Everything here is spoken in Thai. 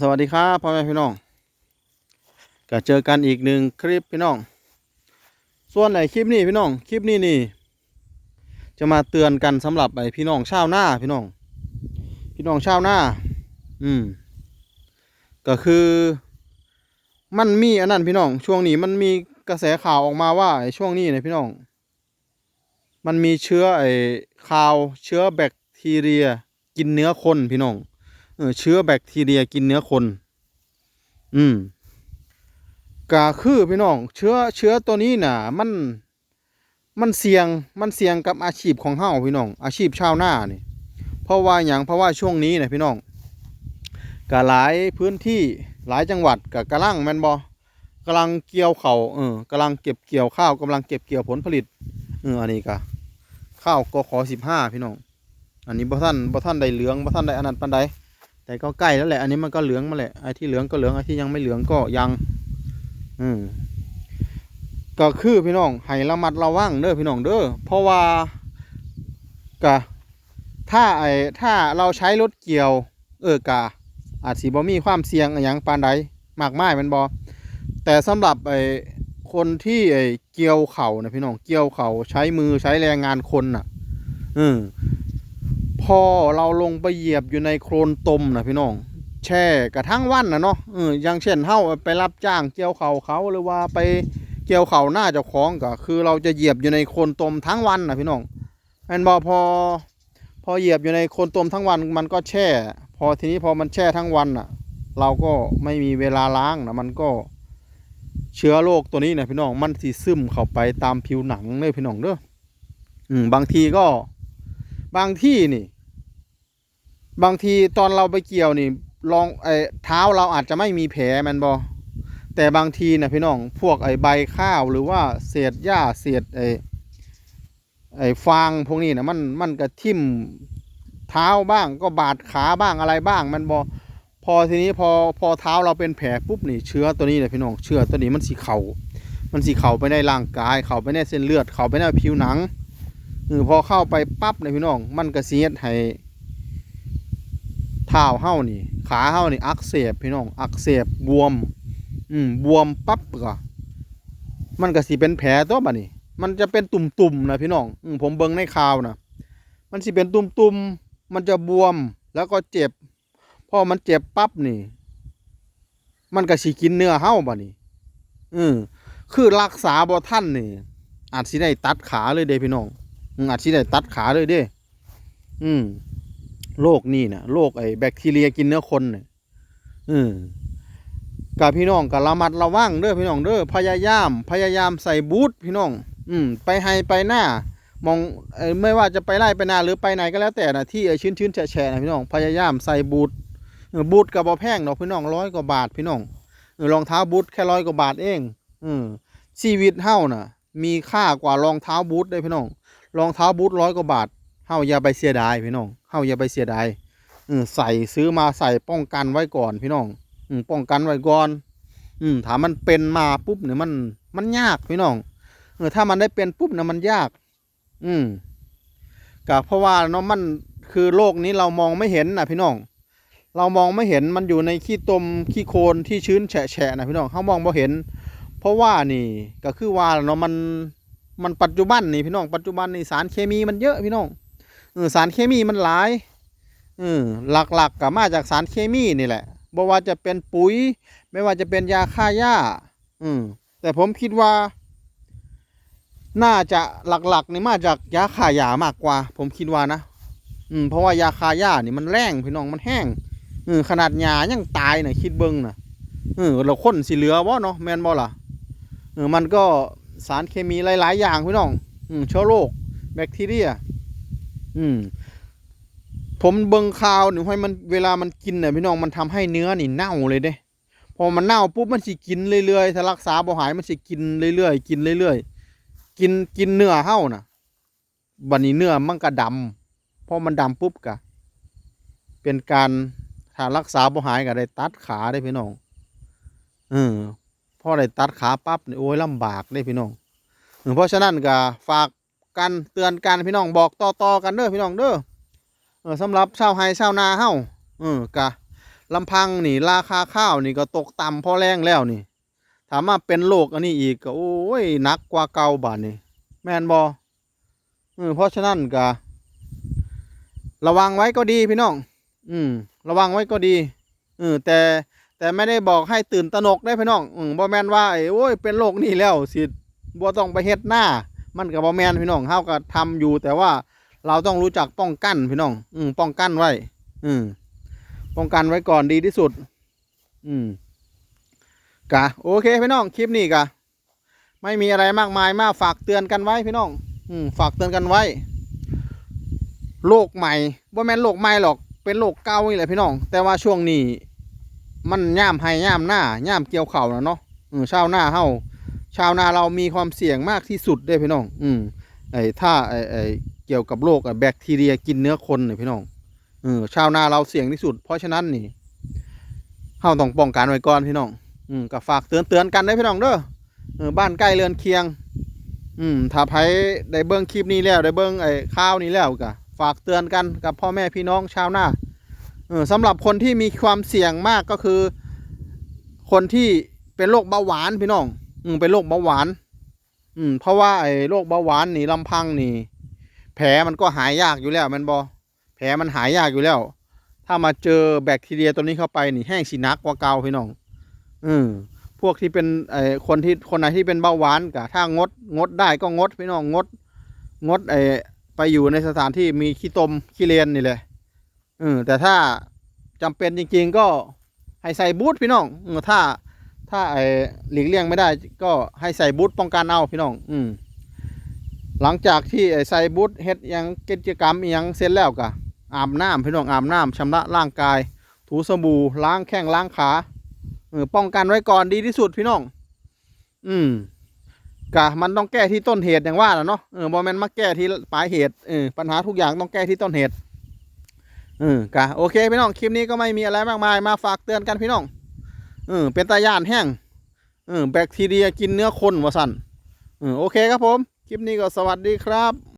สวัสดีครับพ่อแม่พี่น้องก็เจอกันอีกหนึ่งคลิปพี่น้อง ส่วนไหนคลิปนี้พี่น้องคลิปนี้นี่ จะมาเตือนกันสำหรับไอ้พี่น้องชาวหน้าพี่น้อง พี่น้องชาวหน้า อืม ก็คือมันมีอันนั้นพี่น้อง ช่วงนี้มันมีกระแสข่าวออกมาว่าไอ้ช่วงนี้เนี่ยพี่น้อง มันมีเชื้อไอ้ข่าวเชื้อแบคทีเรีย กินเนื้อคนพี่น้อง เชื้อแบคทีเรียกินเนื้อคน อืมก็คือพี่น้อง เชื้อเชื้อตัวนี้น่ะ มัน มันเสี่ยงมันเสี่ยงกับอาชีพของเฮาพี่น้อง อาชีพชาวนานี่เพราะว่าอย่างเพราะว่าช่วงนี้นะพี่น้องก็หลายพื้นที่หลายจังหวัดก็กำลังแมนบ่กำลังเกี่ยวเขาเออกำลังเก็บเกี่ยวข้าวกำลังเก็บเกี่ยวผลผลิตเอออันนี้ก็ข้าวกขอสิบห้าพี่น้อง อันนี้บ่ท่านบ่ท่านได้เหลืองบ่ท่านได้อันนั้นปานใด แต่ก็ใกล้แล้วแหละ อันนี้มันก็เหลืองมาแหละ ไอ้ที่เหลืองก็เหลือง ไอ้ที่ยังไม่เหลืองก็ยัง อืมก็คือพี่น้องให้ระมัดระวังเด้อพี่น้องเด้อ เพราะว่าก็ถ้าไอ้ถ้าเราใช้รถเกี่ยว เออกะอาจสิบ่มีความเสี่ยงอย่างปานใดมากมายมันบ่แต่สำหรับไอ้คนที่ไอ้เกี่ยวเข่านะพี่น้องเกี่ยวเข่าใช้มือใช้แรงงานคนน่ะ อืม พอเราลงไปเหยียบอยู่ในโคลนตมนะพี่น้องแช่กระทั่งวันนะเนาะเอออย่างเช่นเฮาไปรับจ้างเกี่ยวเขาเขาหรือว่าไปเกี่ยวเขาหน้าเจ้าของก็คือเราจะเหยียบอยู่ในโคลนตมทั้งวันนะพี่น้องแม่นบอพอพอเหยียบอยู่ในโคลนตมทั้งวันมันก็แช่ พอทีนี้พอมันแช่ทั้งวันอะ เราก็ไม่มีเวลาล้างนะมันก็เชื้อโรคตัวนี้นะพี่น้องมันสิซึมเข้าไปตามผิวหนังเลยพี่น้องเด้ออืมบางทีก็ บางที่นี่ บางทีตอนเราไปเกี่ยวนี่ลองไอ้เท้าเราอาจจะไม่มีแผลมันบอแต่บางทีนะพี่น้องพวกไอ้ใบข้าวหรือว่าเศษหญ้าเศษไอ้ไอ้ฟางพวกนี้นะมันมันก็ทิ่มเท้าบ้างก็บาดขาบ้างอะไรบ้างมันบอพอทีนี้พอพอเท้าเราเป็นแผลปุ๊บนี่เชื้อตัวนี้นะพี่น้องเชื้อตัวนี้มันสีเข่ามันสีเข่าไปในร่างกาย เข่าไปในเส้นเลือด เข่าไปในผิวหนัง ออพอเข้าไปปั๊บเนี่ยพี่น้อง มันก็สิเฮ็ดให้เท้าเฮานี่ ขาเฮานี่อักเสบพี่น้อง อักเสบบวม อืมบวมปั๊บก็มันก็สิเป็นแผลตัวบัดนี้มันจะเป็นตุ่มๆนะพี่น้องอืมผมเบิ่งในข่าวนะมันสิเป็นตุ่มๆ มันจะบวมแล้วก็เจ็บ พอมันเจ็บปั๊บนี่ มันก็สิกินเนื้อเฮาบัดนี้อืมคือรักษาบ่ทันนี่ อาจสิได้ตัดขาเลยเด้พี่น้อง อาจสิได้ตัดขาเลยเด้ อืมโรคนี่นะโรคไอ้แบคทีเรียกินเนื้อคนเนี่ยอืมกับพี่น้องกับระมัดระวังเด้อพี่น้องเด้อพยายาม พยายามใส่บูทพี่น้อง อืม ไปให้ไปหน้ามองอไม่ว่าจะไปไล่ไปนาหรือไปไหนก็แล้วแต่นะที่ไอ้ชื้นชื้นแฉะนะพี่น้องพยายามใส่บูทบูทกับบ่แพงดอกพี่น้องร้อยกว่าบาทพี่น้องรองเท้าบูทแค่ร้อยกว่าบาทเอง อืมชีวิตเฮาน่ะ มีค่ากว่ารองเท้าบูทเลยพี่น้อง รองเท้าบูทร้อยกว่าบาทเฮาอย่าไปเสียดายพี่น้องเฮาอย่าไปเสียดายเออใส่ซื้อมาใส่ป้องกันไว้ก่อนพี่น้องอืมป้องกันไว้ก่อน อืมถ้ามันเป็นมาปุ๊บเนี่ยมันมันยากพี่น้องเออถ้ามันได้เป็นปุ๊บเนี่ยมันยาก อืมก็เพราะว่าเนาะมันคือโลกนี้เรามองไม่เห็นนะพี่น้อง เรามองไม่เห็นมันอยู่ในขี้ตมขี้โคลนที่ชื้นแฉะแฉะนะพี่น้องเขามองไม่เห็น เพราะว่านี่ก็คือว่าเนาะมัน มันปัจจุบันนี่พี่น้องปัจจุบันนี่สารเคมีมันเยอะพี่น้องเออสารเคมีมันหลายเออหลักๆก็มาจากสารเคมีนี่แหละบ่ว่าจะเป็นปุ๋ย ไม่ว่าจะเป็นยาฆ่าหญ้าอืมแต่ผมคิดว่า น่าจะหลักๆนี่มาจากยาฆ่าหญ้ามากกว่า ผมคิดว่านะอืมเพราะว่ายาฆ่าหญ้านี่มันแรงพี่น้องมันแห้งเออขนาดหญ้ายังตายน่ะคิดเบิ่งน่ะเออแล้วคนสิเหลือบ่เนาะแมนบ่ล่ะเออมันก็ สารเคมีหลาย ๆ อย่างพี่น้อง อืมเชื้อโรคแบคทีเรีย อืม ผมเบิ่งข่าวหนี่ให้มันเวลามันกินเนี่ยพี่น้องมันทำให้เนื้อนี่เน่าเลยเด้พอมันเน่าปุ๊บมันสิกินเรื่อยๆถ้ารักษาบ่หายมันสิกินเรื่อยๆกินเรื่อยๆกินกินเนื้อเห่าน่ะบัดนี้เนื้อมันก็ดำพอมันดำปุ๊บก็เป็นการถ้ารักษาบ่หายก็ได้ตัดขาได้พี่น้องเออ พอได้ตัดขาปั๊บนี่โอ้ยลำบากได้พี่น้องเออเพราะฉะนั้นก็ฝากกันเตือนกันพี่น้องบอกต่อๆกันเด้อพี่น้องเด้อเออสำหรับชาวไฮชาวนาเฮาเออกะลำพังนี่ราคาข้าวนี่ก็ตกต่ำพอแรงแล้วนี่ ถามว่าเป็นโรคอันนี้อีกก็โอ้ยหนักกว่าเก่าบาดนี่แม่นบอเออเพราะฉะนั้นก็ระวังไว้ก็ดีพี่น้อง อืม ระวังไว้ก็ดีเออแต่ แต่ไม่ได้บอกให้ตื่นตระหนกได้พี่น้องอืมบ่แมนว่าไอ้โอ้ยเป็นโรคนี่แล้วสิบ่ต้องไปเฮ็ดหน้า มันก็บ่แมนพี่น้องเฮาก็ทำอยู่ แต่ว่าเราต้องรู้จักป้องกันพี่น้อง อืมป้องกันไว้ อืมป้องกันไว้ก่อนดีที่สุด อืมกะโอเคพี่น้องคลิปนี้กะไม่มีอะไรมากมายมากฝากเตือนกันไว้พี่น้อง อืมฝากเตือนกันไว้โรคใหม่บ่แม่นโรคใหม่หรอกเป็นโรคเก่านี่แหละพี่น้อง แต่ว่าช่วงนี้ มันย่ามให้ย่ามหน้าย่ามเกี่ยวเข่านะเนาะชาวนาเฮาชาวนาเรามีความเสี่ยงมากที่สุดเด้พี่น้อง อืมไอ้ถ้าไอ้ไอ้เกี่ยวกับโรคแบคทีเรียกินเนื้อคนเนี่ยพี่น้องเออชาวนาเราเสี่ยงที่สุด เพราะฉะนั้นนี่เฮาต้องป้องกันไว้ก่อนพี่น้อง อืมก็ฝากเตือนเตือนกันได้พี่น้องเด้อเออบ้านใกล้เรือนเคียง อืมถ้าไผได้เบิ่งคลิปนี้แล้วได้เบิ่งไอ้ข่าวนี้แล้วก็ฝากเตือนกันกับพ่อแม่พี่น้องชาวนา สำหรับคนที่มีความเสี่ยงมากก็คือ คนที่เป็นโรคเบาหวานพี่น้อง อืมเป็นโรคเบาหวาน อืม เพราะว่าไอ้โรคเบาหวานนี่ลำพังนี่ แผลมันก็หายยากอยู่แล้วมันบอแผลมันหายยากอยู่แล้ว ถ้ามาเจอแบคทีเรียตัวนี้เข้าไปนี่แห้งสินักกว่าเก่าพี่น้อง อืมพวกที่เป็นไอ้คนที่คนไหนที่เป็นเบาหวานกะถ้างดงดได้ก็งดพี่น้องงด งดไอ้ไปอยู่ในสถานที่มีขี้ตมขี้เลนนี่เลย เออแต่ถ้าจำเป็นจริง ๆ ก็ให้ใส่บูทพี่น้องเออถ้า ถ้าไอ้หลีกเลี่ยงไม่ได้ ก็ให้ใส่บูทป้องกันเอาพี่น้อง อืมหลังจากที่ไอ้ใส่บูทเฮ็ดยังกิจกรรมยังเสร็จแล้วก็อาบน้ำพี่น้องอาบน้ำชำระร่างกาย ถูสบู่ล้างแข้งล้างขาเออป้องกันไว้ก่อนดีที่สุดพี่น้อง อืมกะมันต้องแก้ที่ต้นเหตุอย่างว่าแหละเนาะเออบอแมนมาแก้ที่ปลายเหตุเออปัญหาทุกอย่างต้องแก้ที่ต้นเหตุ เออกะโอเคพี่น้องคลิปนี้ก็ไม่มีอะไรมากมายมาฝากเตือนกันพี่น้องเออเป็นตาย่านแห้งเออแบคทีเรียกินเนื้อคนวะสันเออโอเคครับผม คลิปนี้ก็สวัสดีครับ